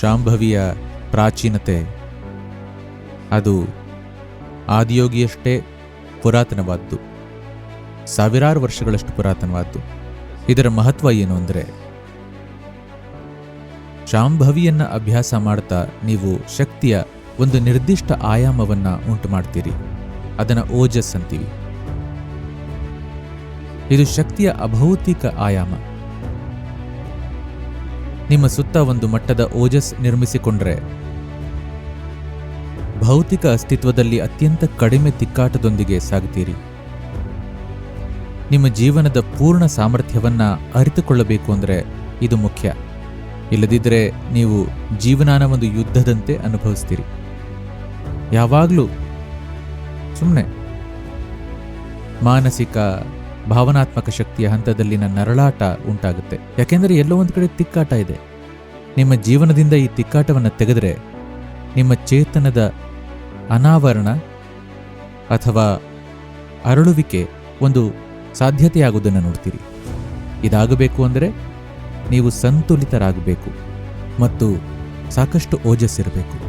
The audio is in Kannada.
ಶಾಂಭವಿಯ ಪ್ರಾಚೀನತೆ. ಅದು ಆದಿಯೋಗಿಯಷ್ಟೇ ಪುರಾತನವಾದ್ದು. ಸಾವಿರಾರು ವರ್ಷಗಳಷ್ಟು ಪುರಾತನವಾದ್ದು. ಇದರ ಮಹತ್ವ ಏನು ಅಂದರೆ ಶಾಂಭವಿಯನ್ನು ಅಭ್ಯಾಸ ಮಾಡ್ತಾ ನೀವು ಶಕ್ತಿಯ ಒಂದು ನಿರ್ದಿಷ್ಟ ಆಯಾಮವನ್ನು ಉಂಟು ಮಾಡ್ತೀರಿ ಅದನ್ನು ಓಜಸ್ ಅಂತೀವಿ. ಇದು ಶಕ್ತಿಯ ಅಭೌತಿಕ ಆಯಾಮ. ನಿಮ್ಮ ಸುತ್ತ ಒಂದು ಮಟ್ಟದ ಓಜಸ್ ನಿರ್ಮಿಸಿಕೊಂಡ್ರೆ. ಭೌತಿಕ ಅಸ್ತಿತ್ವದಲ್ಲಿ ಅತ್ಯಂತ ಕಡಿಮೆ ತಿಕ್ಕಾಟದೊಂದಿಗೆ ಸಾಗುತ್ತೀರಿ. ನಿಮ್ಮ ಜೀವನದ ಪೂರ್ಣ ಸಾಮರ್ಥ್ಯವನ್ನ ಅರಿತುಕೊಳ್ಳಬೇಕು ಅಂದರೆ ಇದು ಮುಖ್ಯ. ಇಲ್ಲದಿದ್ದರೆ ನೀವು ಜೀವನಾನ ಒಂದು ಯುದ್ಧದಂತೆ ಅನುಭವಿಸ್ತೀರಿ. ಯಾವಾಗಲೂ ಸುಮ್ಮನೆ ಮಾನಸಿಕ ಭಾವನಾತ್ಮಕ ಶಕ್ತಿಯ ಹಂತದಲ್ಲಿನ ನರಳಾಟ ಉಂಟಾಗುತ್ತೆ. ಯಾಕೆಂದರೆ ಎಲ್ಲೋ ಒಂದು ಕಡೆ ತಿಕ್ಕಾಟ ಇದೆ. ನಿಮ್ಮ ಜೀವನದಿಂದ ಈ ತಿಕ್ಕಾಟವನ್ನು ತೆಗೆದರೆ ನಿಮ್ಮ ಚೇತನದ ಅನಾವರಣ ಅಥವಾ ಅರಳುವಿಕೆ ಒಂದು ಸಾಧ್ಯತೆಯಾಗುವುದನ್ನು ನೋಡ್ತೀರಿ. ಇದಾಗಬೇಕು ಅಂದರೆ ನೀವು ಸಂತುಲಿತರಾಗಬೇಕು ಮತ್ತು ಸಾಕಷ್ಟು ಓಜಸ್ಸಿರಬೇಕು.